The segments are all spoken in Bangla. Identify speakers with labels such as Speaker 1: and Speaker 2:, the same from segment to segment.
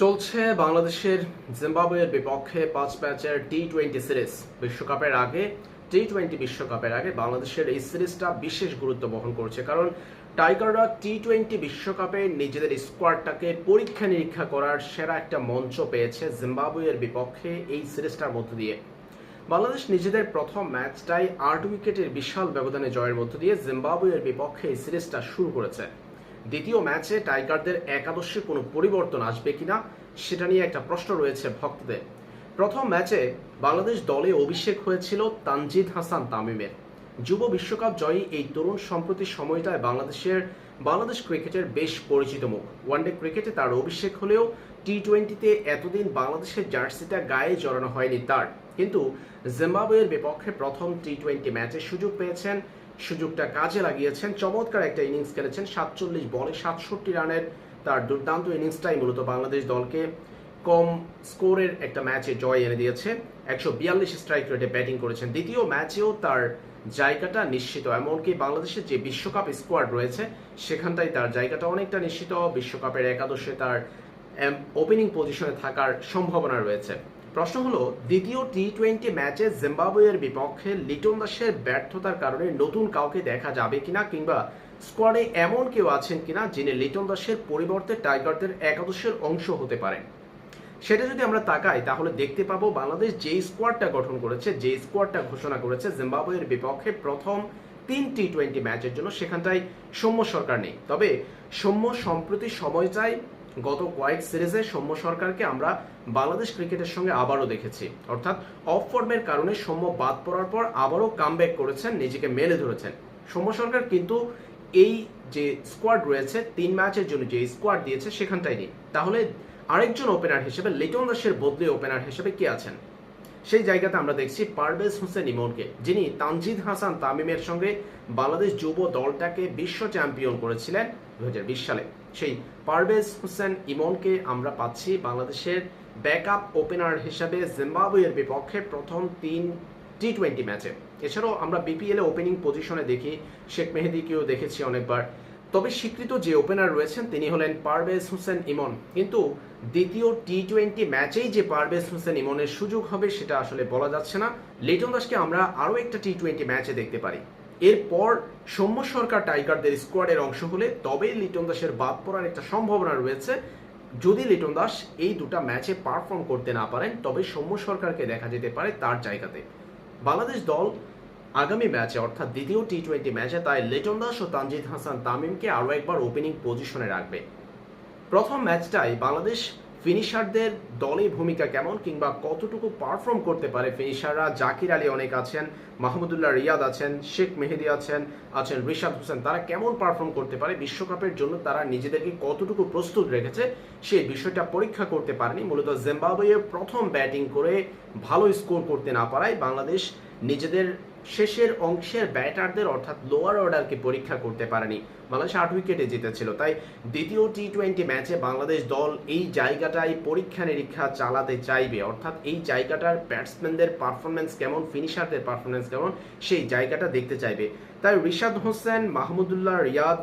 Speaker 1: চলছে বাংলাদেশের জিম্বাবুয়ের বিপক্ষে পাঁচ ম্যাচের টি টোয়েন্টি সিরিজ। বিশ্বকাপের আগে টি টোয়েন্টি বিশ্বকাপের আগে বাংলাদেশের এই সিরিজটা বিশেষ গুরুত্ব বহন করছে। কারণ টাইগাররা টি টোয়েন্টি বিশ্বকাপে নিজেদের স্কোয়াডটাকে পরীক্ষা নিরীক্ষা করার সেরা একটা মঞ্চ পেয়েছে জিম্বাবুয়ের বিপক্ষে এই সিরিজটার মধ্য দিয়ে। বাংলাদেশ নিজেদের প্রথম ম্যাচটাই আট উইকেটের বিশাল ব্যবধানে জয়ের মধ্য দিয়ে জিম্বাবুয়ের বিপক্ষে এই সিরিজটা শুরু করেছে। দ্বিতীয় ম্যাচে টাইগারদের একাদশে কোনো পরিবর্তন আসবে কিনা সেটা নিয়ে একটা প্রশ্ন রয়েছে ভক্তদের। প্রথম ম্যাচে বাংলাদেশ দলে অভিষেক হয়েছিল তানজিদ হাসান তামিমের। যুব বিশ্বকাপ জয়ী এই তরুণ সম্প্রতি সময়টায় বাংলাদেশের, বাংলাদেশ ক্রিকেটের বেশ পরিচিত মুখ। ওয়ানডে ক্রিকেটে তার অভিষেক হলেও টি টোয়েন্টিতে এতদিন বাংলাদেশের জার্সিটা গায়ে জড়ানো হয়নি তার। কিন্তু জিম্বাবুয়ের বিপক্ষে প্রথম টি টোয়েন্টি ম্যাচে সুযোগ পেয়েছেন সুযোগটা কাজে লাগিয়েছেন। চমৎকার একটা ইনিংস খেলেছেন। সাতচল্লিশ বলে সাতষট্টি রানের তার দুর্দান্ত ইনিংসটাই মূলত বাংলাদেশ দলকে কম স্কোরের একটা ম্যাচে জয় এনে দিয়েছে। একশো বিয়াল্লিশ স্ট্রাইক রেটে ব্যাটিং করেছেন। দ্বিতীয় ম্যাচেও তার জায়গাটা নিশ্চিত। এমনকি বাংলাদেশের যে বিশ্বকাপ স্কোয়াড রয়েছে সেখানটাই তার জায়গাটা অনেকটা নিশ্চিত। বিশ্বকাপের একাদশে তার ওপেনিং পজিশনে থাকার সম্ভাবনা রয়েছে। প্রশ্ন হলো, দ্বিতীয় টি টোয়েন্টি ম্যাচে জিম্বাবুয়ের বিপক্ষে লিটন দাসের ব্যর্থতার কারণে নতুন কাউকে দেখা যাবে কিনা কিংবা স্কোয়াডে এমন কেউ আছেন কিনা যিনি লিটন দাসের পরিবর্তে টাইগারদের একাদশের অংশ হতে পারেন? সেটা যদি আমরা তাকাই, তাহলে দেখতে পাবো বাংলাদেশ যে স্কোয়াডটা গঠন করেছে যে স্কোয়াডটা ঘোষণা করেছে, জিম্বাবুয়ের বিপক্ষে প্রথম তিন টি টোয়েন্টি ম্যাচের জন্য সেখানটায় সৌম্য সরকার নেই। তবে সৌম্য সম্প্রতি সময়টায় গত কয়েক সিরিজে সৌম্য সরকারকে আমরা বাংলাদেশ ক্রিকেটের সঙ্গে আবারও দেখেছি। অর্থাৎ অফ ফর্মের কারণে সৌম্য বাদ পড়ার পর আবারও কামব্যাক করেছেন, নিজেকে মেলে ধরেছেন। সৌম্য সরকার কিন্তু এই যে স্কোয়াড রয়েছে, তিন ম্যাচের জন্য যে স্কোয়াড দিয়েছে সেখানটাই নেই। তাহলে আরেকজন ওপেনার হিসেবে লিটন দাসের বদলে ওপেনার হিসেবে কে আছেন? সেই জায়গাতে আমরা দেখছি পারভেজ হোসেন ইমনকে, যিনি তানজিদ হাসান তামিমের সঙ্গে বাংলাদেশ যুব দলটাকে বিশ্ব চ্যাম্পিয়ন করেছিলেন দু সালে। সেই পারভেজ হোসেন ইমনকে আমরা পাচ্ছি বাংলাদেশের ব্যাকআপ ওপেনার হিসাবে জিম্বাবুয়ের বিপক্ষে প্রথম তিন টি টোয়েন্টি ম্যাচে। এছাড়াও আমরা বিপিএল এ ওপেনিং পজিশনে দেখি, শেখ মেহেদিকেও দেখেছি অনেকবার। তবে স্বীকৃত যে ওপেনার রয়েছেন তিনি হলেন পারভেজ হোসেন ইমন। কিন্তু দ্বিতীয় টি টোয়েন্টি ম্যাচেই যে পারভেজ হোসেন ইমনের সুযোগ হবে সেটা আসলে বলা যাচ্ছে না। লিটন দাসকে আমরা আরও একটা টি টোয়েন্টি ম্যাচে দেখতে পারি। এরপর সৌম্য সরকার টাইগারদের স্কোয়াডের অংশ হলে তবেই লিটন দাসের বাদ পড়ার একটা সম্ভাবনা রয়েছে। যদি লিটন দাস এই দুটা ম্যাচে পারফর্ম করতে না পারেন, তবে সৌম্য সরকারকে দেখা যেতে পারে তার জায়গাতে। বাংলাদেশ দল আগামী ম্যাচে, অর্থাৎ দ্বিতীয় টি টোয়েন্টি ম্যাচে, তাই লিটন দাস ও তানজিদ হাসান তামিমকে আরও একবার ওপেনিং পজিশনে রাখবে। প্রথম ম্যাচটাই বাংলাদেশ ফিনিশারদের দলে ভূমিকা কেমন কিংবা কতটুকু পারফর্ম করতে পারে ফিনিশাররা জাকির আলী অনেক আছেন, মাহমুদুল্লাহ রিয়াদ আছেন, শেখ মেহেদি আছেন আছেন রিশাদ হোসেন। তারা কেমন পারফর্ম করতে পারে? বিশ্বকাপের জন্য তারা নিজেদেরকে কতটুকু প্রস্তুত রেখেছে সেই বিষয়টা পরীক্ষা করতে পারেনি। মূলত জিম্বাবুয়ে প্রথম ব্যাটিং করে ভালো স্কোর করতে না পারায় বাংলাদেশ নিজেদের শেষের অংশের ব্যাটারদের অর্থাৎ লোয়ার অর্ডারকে পরীক্ষা করতে পারেনি। বাংলাদেশ আট উইকেটে জিতেছিল। তাই দ্বিতীয় টি টোয়েন্টি ম্যাচে বাংলাদেশ দল এই জায়গাটায় পরীক্ষা নিরীক্ষা চালাতে চাইবে। অর্থাৎ এই জায়গাটার ব্যাটসম্যানদের পারফরমেন্স কেমন ফিনিশারদের পারফরমেন্স কেমন, সেই জায়গাটা দেখতে চাইবে। তাই রিশাদ হোসেন, মাহমুদুল্লাহ রিয়াদ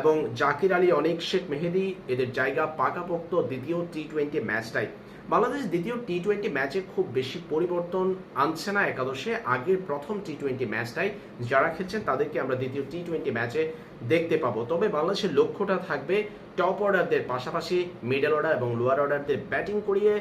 Speaker 1: এবং জাকির আলী অনেক শেখ মেহেদি এদের জায়গা পাকাপোক্ত দ্বিতীয় টি টোয়েন্টি ম্যাচটাই বাংলাদেশ দ্বিতীয় টি টোয়েন্টি ম্যাচে খুব বেশি পরিবর্তন আনছে না একাদশে। আগের প্রথম টি টোয়েন্টি ম্যাচটাই যারা খেলছেন তাদেরকে আমরা দ্বিতীয় টি টোয়েন্টি ম্যাচে দেখতে পাবো। তবে বাংলাদেশের লক্ষ্যটা থাকবে টপ অর্ডারদের পাশাপাশি মিডল অর্ডার এবং লোয়ার অর্ডারদের ব্যাটিং করিয়ে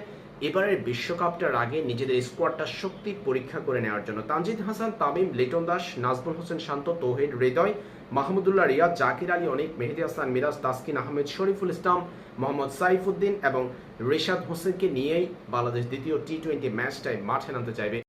Speaker 1: এবারের বিশ্বকাপটার আগে নিজেদের স্কোয়াডটা শক্তি পরীক্ষা করে নেওয়ার জন্য। তানজিদ হাসান, তামিম, লিটন দাস, নাজমুল হোসেন শান্ত, তৌহিদ হৃদয়, মাহমুদুল্লাহ রিয়াদ, জাকির আলী অনেক, মেহেদি হাসান, মিরাজ তাসকিন আহমেদ, শরীফুল ইসলাম, মোহাম্মদ সাইফুদ্দিন এবং রেশাদ হোসেনকে নিয়েই বাংলাদেশ দ্বিতীয় টি টোয়েন্টি ম্যাচটায় মাঠে নামতে চাইবে।